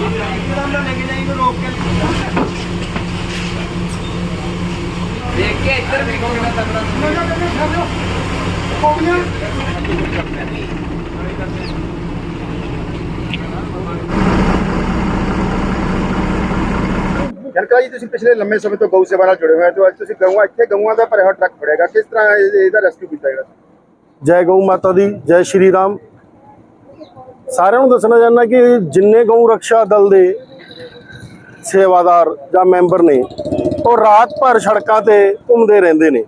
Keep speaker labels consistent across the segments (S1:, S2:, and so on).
S1: ਇੱਕਦਮ ਨਾ ਲੈ ਕੇ ਜਾਈਂ ਨੂੰ ਰੋਕ ਕੇ ਦੇਖ ਕੇ ਇੱਧਰ ਵੇਖੋ ਕਿਹੜਾ ਤਗੜਾ
S2: ਜਨਕਾ ਜੀ ਤੁਸੀਂ ਪਿਛਲੇ ਲੰਮੇ ਸਮੇਂ ਤੋਂ ਗਊ ਸੇਵਾ ਨਾਲ ਜੁੜੇ ਹੋਏ ਹੋ ਤੇ ਅੱਜ ਤੁਸੀਂ ਗਊਆਂ ਇੱਥੇ ਗਊਆਂ ਦਾ ਭਰਿਆ ਹੋਇਆ ਟਰੱਕ ਫੜਿਆਗਾ ਕਿਸ ਤਰ੍ਹਾਂ ਇਹ- ਇਹਦਾ ਰੈਸਕਿਊ ਕੀਤਾ ਜਿਹੜਾ?
S3: ਜੈ ਗਊ ਮਾਤਾ ਦੀ ਜੈ ਸ਼੍ਰੀ ਰਾਮ ਸਾਰਿਆਂ ਨੂੰ ਦੱਸਣਾ ਚਾਹੁੰਦਾ ਕਿ ਜਿੰਨੇ ਗਊ ਰੱਖਿਆ ਦਲ ਦੇ ਸੇਵਾਦਾਰ ਜਾਂ ਮੈਂਬਰ ਨੇ, ਉਹ ਰਾਤ ਭਰ ਸੜਕਾਂ ਤੇ ਘੁੰਮਦੇ ਰਹਿੰਦੇ ਨੇ।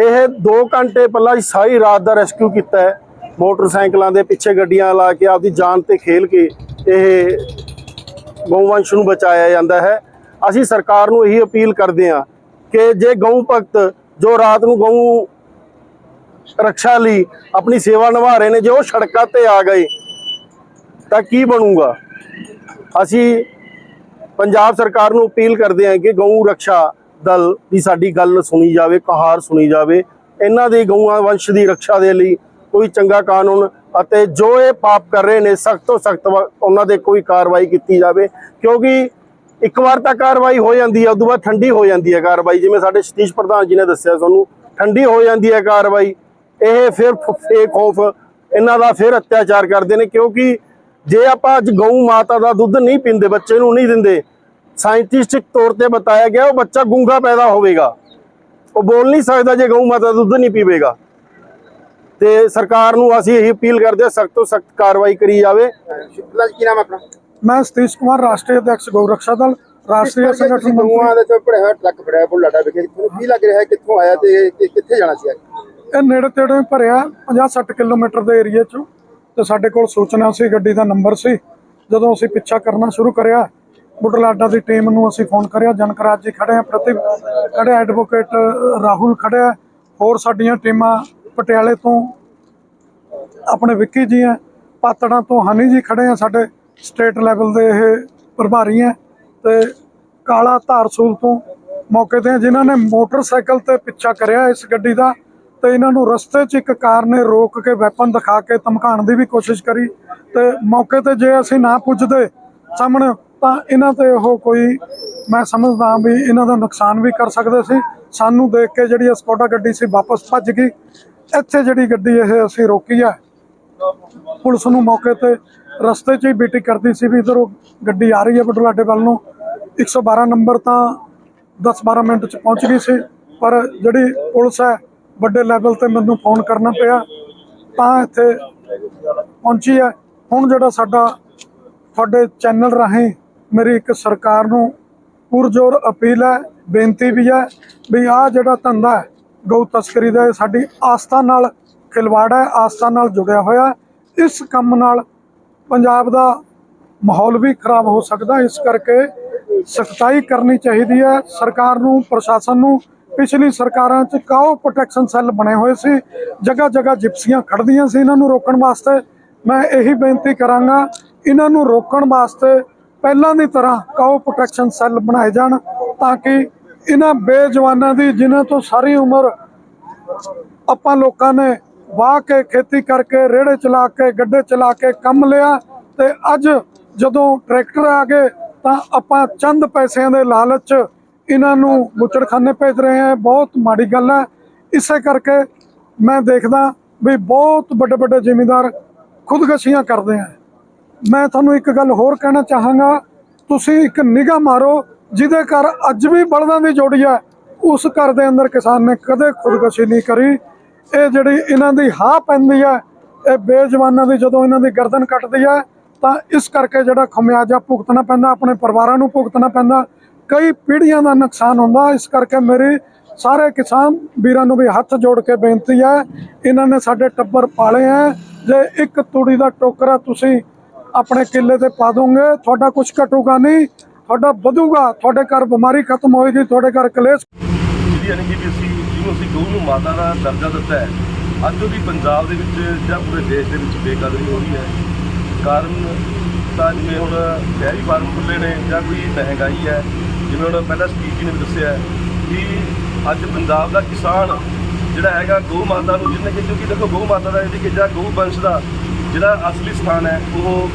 S3: ਇਹ 2 ਘੰਟੇ ਪਹਿਲਾਂ ਸਾਰੀ ਰਾਤ ਦਾ ਰੈਸਕਿਊ ਕੀਤਾ ਹੈ। ਮੋਟਰਸਾਈਕਲਾਂ ਦੇ ਪਿੱਛੇ ਗੱਡੀਆਂ ਲਾ ਕੇ ਆਪਦੀ ਜਾਨ ਤੇ ਖੇਲ ਕੇ ਇਹ ਗਊਵੰਸ਼ ਨੂੰ ਬਚਾਇਆ ਜਾਂਦਾ ਹੈ। ਅਸੀਂ ਸਰਕਾਰ ਨੂੰ ਇਹੀ ਅਪੀਲ ਕਰਦੇ ਹਾਂ ਕਿ ਜੇ ਗਊ ਭਗਤ ਜੋ ਰਾਤ ਨੂੰ ਗਊ ਰੱਖਿਆ ਲਈ ਆਪਣੀ ਸੇਵਾ ਨਿਭਾ ਰਹੇ ਨੇ, ਜੇ ਉਹ ਸੜਕਾਂ ਤੇ ਆ ਗਏ ਤਾਂ ਕੀ ਬਣੂਗਾ? ਅਸੀਂ ਪੰਜਾਬ ਸਰਕਾਰ ਨੂੰ ਅਪੀਲ ਕਰਦੇ ਹਾਂ ਕਿ ਗਊ ਰੱਖਿਆ ਦਲ ਦੀ ਸਾਡੀ ਗੱਲ ਸੁਣੀ ਜਾਵੇ, ਕਹਾਰ ਸੁਣੀ ਜਾਵੇ। ਇਹਨਾਂ ਦੇ ਗਊਆਂ ਵੰਸ਼ ਦੀ ਰੱਖਿਆ ਦੇ ਲਈ ਕੋਈ ਚੰਗਾ ਕਾਨੂੰਨ ਅਤੇ ਜੋ ਇਹ ਪਾਪ ਕਰ ਰਹੇ ਨੇ, ਸਖਤ ਤੋਂ ਸਖਤ ਉਹਨਾਂ ਦੇ ਕੋਈ ਕਾਰਵਾਈ ਕੀਤੀ ਜਾਵੇ। ਕਿਉਂਕਿ ਇੱਕ ਵਾਰ ਤਾਂ ਕਾਰਵਾਈ ਹੋ ਜਾਂਦੀ ਹੈ ਉਦੋਂ ਬਾਅਦ ਠੰਡੀ ਹੋ ਜਾਂਦੀ ਹੈ ਕਾਰਵਾਈ। ਜਿਵੇਂ ਸਾਡੇ ਸਤੀਸ਼ ਪ੍ਰਧਾਨ ਜੀ ਨੇ ਦੱਸਿਆ ਤੁਹਾਨੂੰ ਠੰਡੀ ਹੋ ਜਾਂਦੀ ਹੈ ਕਾਰਵਾਈ। ਇਹ ਫਿਰ ਫੇਕ ਖੌਫ ਇਹਨਾਂ ਦਾ ਫਿਰ ਅਤਿਆਚਾਰ ਕਰਦੇ ਨੇ ਕਿਉਂਕਿ ਜੇ ਆਪਾਂ ਅੱਜ ਗਊ ਮਾਤਾ ਦਾ ਦੁੱਧ ਨਹੀਂ ਪੀਂਦੇ ਬੱਚੇ ਨੂੰ ਨਹੀਂ ਦਿੰਦੇ ਸਾਇੰਟਿਸਟਿਕ ਤੌਰ ਤੇ ਬਤਾਇਆ ਗਿਆ ਉਹ ਬੱਚਾ ਗੁੰਗਾ ਪੈਦਾ ਹੋਵੇਗਾ। ਉਹ ਬੋਲ ਨਹੀਂ ਸਕਦਾ ਜੇ ਗਊ ਮਾਤਾ ਦਾ ਦੁੱਧ ਨਹੀਂ ਪੀਵੇਗਾ। ਤੇ ਸਰਕਾਰ ਨੂੰ ਅਸੀਂ ਇਹੀ ਅਪੀਲ ਕਰਦੇ ਹਾਂ ਸਖਤ ਤੋਂ ਸਖਤ ਕਾਰਵਾਈ ਕਰੀ ਜਾਵੇ।
S2: ਸ਼ੁਕਲਾ ਜੀ ਕੀ ਨਾਮ ਆਪਣਾ?
S4: ਮੈਂ ਸਤੀਸ਼ ਕੁਮਾਰ ਰਾਸ਼ਟਰੀ ਅਧਿਕਸ਼ ਗਊ ਰੱਖਿਆ ਦਲ ਰਾਸ਼ਟਰੀ ਸੰਗਠਨ
S2: ਗਊਆਂ ਦੇ ਤੇ ਹੋਇਆ ਟਰੱਕ ਫੜਿਆ ਬੁਲਾਡਾ ਵਿਖੇ ਤੁਹਾਨੂੰ ਕੀ ਲੱਗ ਰਿਹਾ ਹੈ ਕਿੱਥੋਂ ਆਇਆ ਤੇ ਕਿੱਥੇ ਜਾਣਾ ਸੀ ਅੱਜ?
S4: ਇਹ ਨੇੜੇ ਤੇੜੇ ਭਰਿਆ 50-60 ਕਿਲੋਮੀਟਰ ਦੇ ਏਰੀਆ ਚੋਂ। ਤੇ ਸਾਡੇ ਕੋਲ ਸੂਚਨਾ ਸੀ, ਗੱਡੀ ਦਾ ਨੰਬਰ ਸੀ। ਜਦੋਂ ਅਸੀਂ ਪਿੱਛਾ ਕਰਨਾ ਸ਼ੁਰੂ ਕਰਿਆ, ਬੁਢਲਾਡਾ ਦੀ ਟੀਮ ਨੂੰ ਅਸੀਂ ਫੋਨ ਕਰਿਆ ਜਨਕਰਾਜ ਜੀ ਖੜੇ ਆ ਪ੍ਰਤੀਪ ਖੜੇ ਐਡਵੋਕੇਟ ਰਾਹੁਲ ਖੜੇ ਆ। ਹੋਰ ਸਾਡੀਆਂ ਟੀਮਾਂ ਪਟਿਆਲੇ ਤੋਂ ਆਪਣੇ ਵਿੱਕੀ ਜੀ ਆ, ਪਾਤੜਾਂ ਤੋਂ ਹਨੀ ਜੀ ਖੜੇ ਆ, ਸਾਡੇ ਸਟੇਟ ਲੈਵਲ ਦੇ ਇਹ ਪ੍ਰਭਾਰੀ ਆ। ਤੇ ਕਾਲਾ ਧਾਰਸੂਲ ਤੋਂ ਮੌਕੇ ਤੇ ਜਿਨ੍ਹਾਂ ਨੇ ਮੋਟਰਸਾਈਕਲ ਤੇ ਪਿੱਛਾ ਕਰਿਆ ਇਸ ਗੱਡੀ ਦਾ। ਤੇ ਇਹਨਾਂ ਨੂੰ ਰਸਤੇ 'ਚ ਇੱਕ ਕਾਰ ਨੇ ਰੋਕ ਕੇ ਵੈਪਨ ਦਿਖਾ ਕੇ ਧਮਕਾਉਣ ਦੀ ਵੀ ਕੋਸ਼ਿਸ਼ ਕਰੀ ਤੇ ਮੌਕੇ ਤੇ ਜੇ ਅਸੀਂ ਨਾ ਪੁੱਜਦੇ ਸਾਹਮਣੇ ਤਾਂ ਇਹਨਾਂ ਤੇ ਉਹ ਕੋਈ, ਮੈਂ ਸਮਝਦਾ ਵੀ ਇਹਨਾਂ ਦਾ ਨੁਕਸਾਨ ਵੀ ਕਰ ਸਕਦੇ ਸੀ। ਸਾਨੂੰ ਦੇਖ ਕੇ ਜਿਹੜੀ ਸਕੋਡਾ ਗੱਡੀ ਸੀ ਵਾਪਸ ਭੱਜ ਗਈ। ਇੱਥੇ ਜਿਹੜੀ ਗੱਡੀ ਇਹ ਅਸੀਂ ਰੋਕੀ ਆ ਪੁਲਿਸ ਨੂੰ ਮੌਕੇ ਤੇ ਰਸਤੇ 'ਚ ਹੀ ਬੀਟੀ ਕਰਦੀ ਸੀ ਵੀ ਇਧਰੋਂ ਗੱਡੀ ਆ ਰਹੀ ਹੈ ਬਟਲਾਡੇ ਵੱਲ ਨੂੰ। 112 ਨੰਬਰ ਤਾਂ 10-12 ਮਿੰਟ 'ਚ ਪਹੁੰਚ ਗਈ ਸੀ, ਪਰ ਜਿਹੜੀ ਪੁਲਿਸ ਹੈ ਵੱਡੇ ਲੈਵਲ ਤੇ ਮੈਨੂੰ ਫੋਨ ਕਰਨਾ ਪਿਆ। ਤਾਂ ਇੱਥੇ ਪਹੁੰਚੀ ਹੈ। ਹੁਣ ਜਿਹੜਾ ਸਾਡਾ, ਤੁਹਾਡੇ ਚੈਨਲ ਰਾਹੀਂ ਮੇਰੀ ਇੱਕ ਸਰਕਾਰ ਨੂੰ ਪੁਰਜੋਰ ਅਪੀਲ ਹੈ, ਬੇਨਤੀ ਵੀ ਹੈ ਵੀ ਆਹ ਜਿਹੜਾ ਧੰਦਾ ਹੈ, ਗਊ ਤਸਕਰੀ ਦਾ, ਇਹ ਸਾਡੀ ਆਸਥਾ ਨਾਲ ਖਿਲਵਾੜ ਹੈ, ਆਸਥਾ ਨਾਲ ਜੁੜਿਆ ਹੋਇਆ ਇਸ ਕੰਮ ਨਾਲ ਪੰਜਾਬ ਦਾ ਮਾਹੌਲ ਵੀ ਖਰਾਬ ਹੋ ਸਕਦਾ ਇਸ ਕਰਕੇ ਸਖਤਾਈ ਕਰਨੀ ਚਾਹੀਦੀ ਹੈ। ਸਰਕਾਰ ਨੂੰ, ਪ੍ਰਸ਼ਾਸਨ ਨੂੰ ਪਿਛਲੀ ਸਰਕਾਰਾਂ 'ਚ ਕਾਓ ਪ੍ਰੋਟੈਕਸ਼ਨ ਸੈੱਲ ਬਣੇ ਹੋਏ ਸੀ ਜਗ੍ਹਾ ਜਗ੍ਹਾ ਜਿਪਸੀਆਂ ਖੜਦੀਆਂ ਸੀ ਇਹਨਾਂ ਨੂੰ ਰੋਕਣ ਵਾਸਤੇ। ਮੈਂ ਇਹੀ ਬੇਨਤੀ ਕਰਾਂਗਾ, ਇਹਨਾਂ ਨੂੰ ਰੋਕਣ ਵਾਸਤੇ ਪਹਿਲਾਂ ਦੀ ਤਰ੍ਹਾਂ ਕਾਓ ਪ੍ਰੋਟੈਕਸ਼ਨ ਸੈੱਲ ਬਣਾਏ ਜਾਣ ਤਾਂ ਕਿ ਇਹਨਾਂ ਬੇਜਵਾਨਾਂ ਦੀ, ਜਿਨ੍ਹਾਂ ਤੋਂ ਸਾਰੀ ਉਮਰ ਆਪਾਂ ਲੋਕਾਂ ਨੇ ਵਾਹ ਕੇ ਖੇਤੀ ਕਰਕੇ, ਰੇੜੇ ਚਲਾ ਕੇ, ਗੱਡੇ ਚਲਾ ਕੇ ਕੰਮ ਲਿਆ ਤੇ ਅੱਜ ਜਦੋਂ ਟਰੈਕਟਰ ਆ ਗਏ ਤਾਂ ਆਪਾਂ ਚੰਦ ਪੈਸਿਆਂ ਦੇ ਲਾਲਚ ਇਹਨਾਂ ਨੂੰ ਬੁੱਚੜਖਾਨੇ ਭੇਜ ਰਹੇ ਹਾਂ। ਬਹੁਤ ਮਾੜੀ ਗੱਲ ਹੈ। ਇਸੇ ਕਰਕੇ ਮੈਂ ਦੇਖਦਾ ਵੀ ਬਹੁਤ ਵੱਡੇ ਵੱਡੇ ਜ਼ਿਮੀਂਦਾਰ ਖੁਦਕਸ਼ੀਆਂ ਕਰਦੇ ਆ। ਮੈਂ ਤੁਹਾਨੂੰ ਇੱਕ ਗੱਲ ਹੋਰ ਕਹਿਣਾ ਚਾਹਾਂਗਾ। ਤੁਸੀਂ ਇੱਕ ਨਿਗਾਹ ਮਾਰੋ ਜਿਹਦੇ ਘਰ ਅੱਜ ਵੀ ਬਲਦਾਂ ਦੀ ਜੋੜੀ ਹੈ। ਉਸ ਘਰ ਦੇ ਅੰਦਰ ਕਿਸਾਨ ਨੇ ਕਦੇ ਖੁਦਕਸ਼ੀ ਨਹੀਂ ਕਰੀ। ਇਹ ਜਿਹੜੀ ਇਹਨਾਂ ਦੀ ਹਾਂ ਪੈਂਦੀ ਹੈ, ਇਹ ਬੇਜਵਾਨਾਂ ਦੀ ਜਦੋਂ ਇਹਨਾਂ ਦੀ ਗਰਦਨ ਕੱਟਦੀ ਹੈ, ਤਾਂ ਇਸ ਕਰਕੇ ਜਿਹੜਾ ਖਮਿਆਜਾ ਭੁਗਤਣਾ ਪੈਂਦਾ, ਆਪਣੇ ਪਰਿਵਾਰਾਂ ਨੂੰ ਭੁਗਤਣਾ ਪੈਂਦਾ। ਕਈ ਪੀੜ੍ਹੀਆਂ ਦਾ ਨੁਕਸਾਨ ਹੁੰਦਾ, ਇਸ ਕਰਕੇ ਮੇਰੀ ਸਾਰੇ ਕਿਸਾਨ ਵੀਰਾਂ ਨੂੰ ਵੀ ਹੱਥ ਜੋੜ ਕੇ ਬੇਨਤੀ ਹੈ, ਇਹਨਾਂ ਨੇ ਸਾਡੇ ਟੱਬਰ ਪਾਲੇ ਹੈ। ਜੇ ਇੱਕ ਤੂੜੀ ਦਾ ਟੋਕਰਾ ਤੁਸੀਂ ਆਪਣੇ ਕਿੱਲੇ ਤੇ ਪਾ ਦੋਗੇ, ਤੁਹਾਡਾ ਕੁਝ ਘਟੂਗਾ ਨਹੀਂ, ਤੁਹਾਡਾ ਵਧੂਗਾ, ਤੁਹਾਡੇ ਘਰ ਬਿਮਾਰੀ ਖਤਮ ਹੋਏਗੀ, ਤੁਹਾਡੇ ਘਰ ਕਲੇਸ਼
S5: ਜਿਹੜੀ ਐਨਜੀਪੀਸੀ ਜਿਹਨੂੰ ਅਸੀਂ ਗਊ ਨੂੰ ਮਾਤਾ ਦਾ ਦਰਜਾ ਦਿੱਤਾ ਹੈ, ਅੱਜ ਵੀ ਪੰਜਾਬ ਦੇ ਵਿੱਚ ਜਾਂ ਪੂਰੇ ਦੇਸ਼ ਦੇ ਵਿੱਚ ਬੇਕਦਰੀ ਹੋ ਰਹੀ ਹੈ। ਕਾਰਨ ਤਾਂ ਜਿਵੇਂ ਹੁਣ ਡੈਰੀ ਫਾਰਮ ਖੁੱਲੇ ਨੇ ਜਾਂ ਕੋਈ ਮਹਿੰਗਾਈ ਹੈ ਜਿਵੇਂ ਉਹਨਾਂ ਪਹਿਲਾਂ ਸਪੀਚ ਨੇ ਦੱਸਿਆ ਕਿ ਅੱਜ ਪੰਜਾਬ ਦਾ ਕਿਸਾਨ ਜਿਹੜਾ ਹੈਗਾ ਗਊ ਮਾਤਾ ਨੂੰ ਜਿਹਨੇ ਕਿ ਕਿਉਂਕਿ ਦੇਖੋ ਗਊ ਮਾਤਾ ਦਾ ਜਿਹੜੀ ਕਿ ਜਿਹੜਾ ਗਊ ਵੰਸ਼ ਦਾ ਜਿਹੜਾ ਅਸਲੀ ਸਥਾਨ ਹੈ, ਉਹ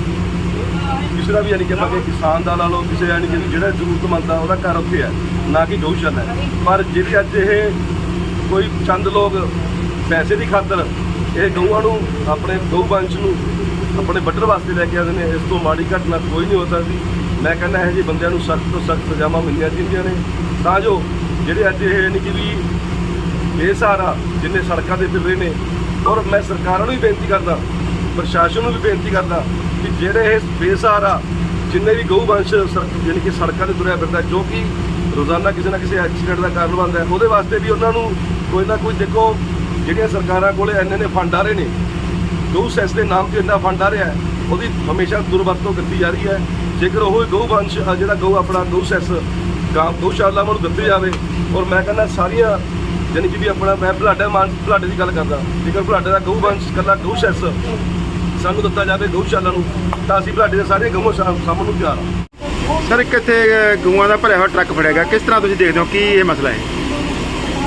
S5: ਕਿਸੇ ਦਾ ਵੀ ਯਾਨੀ ਕਿ ਆਪਾਂ ਕਿ ਕਿਸਾਨ ਦਾ ਲਾ ਲਓ, ਕਿਸੇ ਯਾਨੀ ਕਿ ਜਿਹੜਾ ਜ਼ਰੂਰਤਮੰਦ ਆ, ਉਹਦਾ ਘਰ ਉੱਥੇ ਹੈ, ਨਾ ਕਿ ਗਊਸ਼ਾਲਾ ਹੈ। ਪਰ ਜਿਹੜੀ ਅੱਜ ਇਹ ਕੋਈ ਚੰਦ ਲੋਕ ਪੈਸੇ ਦੀ ਖਾਤਰ ਇਹ ਗਊਆਂ ਨੂੰ, ਆਪਣੇ ਗਊ ਵੰਸ਼ ਨੂੰ ਆਪਣੇ ਵੱਢਣ ਵਾਸਤੇ ਲੈ ਕੇ ਆਉਂਦੇ ਨੇ, ਇਸ ਤੋਂ ਮਾੜੀ ਘਟਨਾ ਕੋਈ ਨਹੀਂ ਹੋ ਸਕਦੀ। ਮੈਂ ਕਹਿੰਦਾ ਇਹੋ ਜਿਹੇ ਬੰਦਿਆਂ ਨੂੰ ਸਖਤ ਤੋਂ ਸਖਤ ਸਜ਼ਾਵਾਂ ਮਿਲਣੀਆਂ ਚਾਹੀਦੀਆਂ ਨੇ। ਤਾਂ ਜੋ ਜਿਹੜੇ ਅੱਜ ਇਹ ਯਾਨੀ ਕਿ ਵੀ ਬੇਸਹਾਰਾ ਜਿੰਨੇ ਸੜਕਾਂ ਤੇ ਫਿਰ ਰਹੇ ਨੇ, ਔਰ ਮੈਂ ਸਰਕਾਰਾਂ ਨੂੰ ਵੀ ਬੇਨਤੀ ਕਰਦਾ, ਪ੍ਰਸ਼ਾਸਨ ਨੂੰ ਵੀ ਬੇਨਤੀ ਕਰਦਾ ਕਿ ਜਿਹੜੇ ਇਹ ਬੇਸਹਾਰਾ ਜਿੰਨੇ ਵੀ ਗਊ ਵੰਸ਼ ਸੜਕ- ਯਾਨੀ ਕਿ ਸੜਕਾਂ ਤੇ ਤੁਰਿਆ ਫਿਰਦਾ, ਜੋ ਕਿ ਰੋਜ਼ਾਨਾ ਕਿਸੇ ਨਾ ਕਿਸੇ ਐਕਸੀਡੈਂਟ ਦਾ ਕਾਰਨ ਬਣਦਾ ਹੈ, ਉਹਦੇ ਵਾਸਤੇ ਵੀ ਉਹਨਾਂ ਨੂੰ ਕੋਈ ਨਾ ਕੋਈ ਦੇਖੋ, ਜਿਹੜੀਆਂ ਸਰਕਾਰਾਂ ਕੋਲੇ ਇੰਨੇ ਨੇ ਫੰਡ ਆ ਰਹੇ ਨੇ, ਗਊ ਸੈਸ ਦੇ ਨਾਮ ਤੇ ਇੰਨਾ ਫੰਡ ਆ ਰਿਹਾ ਹੈ, ਉਹਦੀ ਹਮੇਸ਼ਾ ਦੁਰਵਰਤੋਂ ਕੀਤੀ ਜਾ ਰਹੀ ਹੈ। ਜੇਕਰ ਉਹ ਗਊ ਵੰਸ਼ ਜਿਹੜਾ ਗਊ ਆਪਣਾ ਗਊ ਸੈਸ ਗਾਂ ਗਊਸ਼ਾਲਾ ਨੂੰ ਦਿੱਤੀ ਜਾਵੇ ਔਰ ਮੈਂ ਕਹਿੰਦਾ ਸਾਰੀਆਂ ਜਾਣੀ ਕਿ ਵੀ ਆਪਣਾ ਮੈਂ ਬਲਾਡਾ ਮਾਨ ਬਲਾਡੇ ਦੀ ਗੱਲ ਕਰਦਾ ਜੇਕਰ ਬਲਾਡੇ ਦਾ ਗਊ ਵੰਸ਼ ਕੱਲਾ ਗਊ ਸੈਸ ਸਾਨੂੰ ਦਿੱਤਾ ਜਾਵੇ ਗਊਸ਼ਾਲਾ ਨੂੰ ਤਾਂ ਅਸੀਂ ਬਲਾਡੇ ਦੇ ਸਾਰੇ ਗਊ ਸਾਹਮਣੇ ਨੂੰ ਤਿਆਰ ਹਾਂ।
S2: ਸਰ ਇੱਕ ਇੱਥੇ ਅ, ਗਊਆਂ ਦਾ ਭਰਿਆ ਹੋਇਆ ਟਰੱਕ ਫੜਿਆਗਾ ਕਿਸ ਤਰ੍ਹਾਂ ਤੁਸੀਂ ਦੇਖਦੇ ਹੋ ਕੀ ਇਹ ਮਸਲਾ ਹੈ?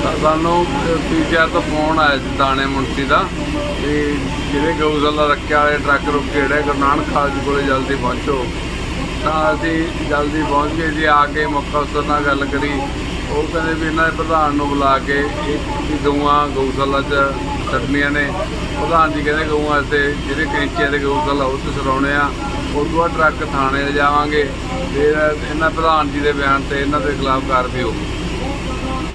S6: ਤਾਂ ਸਾਨੂੰ ਪੀਸੀਆਰ ਤੋਂ ਫੋਨ ਆਇਆ ਸੀ ਦਾਣੇ ਮੁੰਸੀ ਦਾ ਕਿ ਜਿਹੜੇ ਗਊਸ਼ਾਲਾ ਰੱਖਿਆ ਵਾਲੇ ਟਰੱਕ ਰੁਕੇ ਜਿਹੜੇ ਗੁਰੂ ਨਾਨਕ ਖਾਲਜ ਕੋਲੇ ਜਲਦੀ ਪਹੁੰਚੋ। ਤਾਂ ਅਸੀਂ ਜਲਦੀ ਪਹੁੰਚ ਗਏ ਜੀ, ਆ ਕੇ ਮੁੱਖ ਅਫਸਰ ਨਾਲ ਗੱਲ ਕਰੀ। ਉਹ ਕਹਿੰਦੇ ਵੀ ਇਹਨਾਂ ਦੇ ਪ੍ਰਧਾਨ ਨੂੰ ਬੁਲਾ ਕੇ ਇਹ ਗਊਆਂ ਗਊਸ਼ਾਲਾ 'ਚ ਛੱਡਣੀਆਂ ਨੇ। ਪ੍ਰਧਾਨ ਜੀ ਕਹਿੰਦੇ ਗਊਆਂ ਤੇ ਜਿਹੜੇ ਕੈਂਚੀਆਂ ਦੇ ਗਊਸ਼ਾਲਾ ਉਹ 'ਚ ਸਰਾਉਣੇ ਆ। ਉਸ ਤੋਂ ਬਾਅਦ ਟਰੱਕ ਥਾਣੇ ਲਿਜਾਵਾਂਗੇ ਫਿਰ ਇਹਨਾਂ ਪ੍ਰਧਾਨ ਜੀ ਦੇ ਬਿਆਨ ਤੇ ਇਹਨਾਂ ਦੇ ਖਿਲਾਫ ਕਾਰਵਾਈ ਹੋਊਗੀ।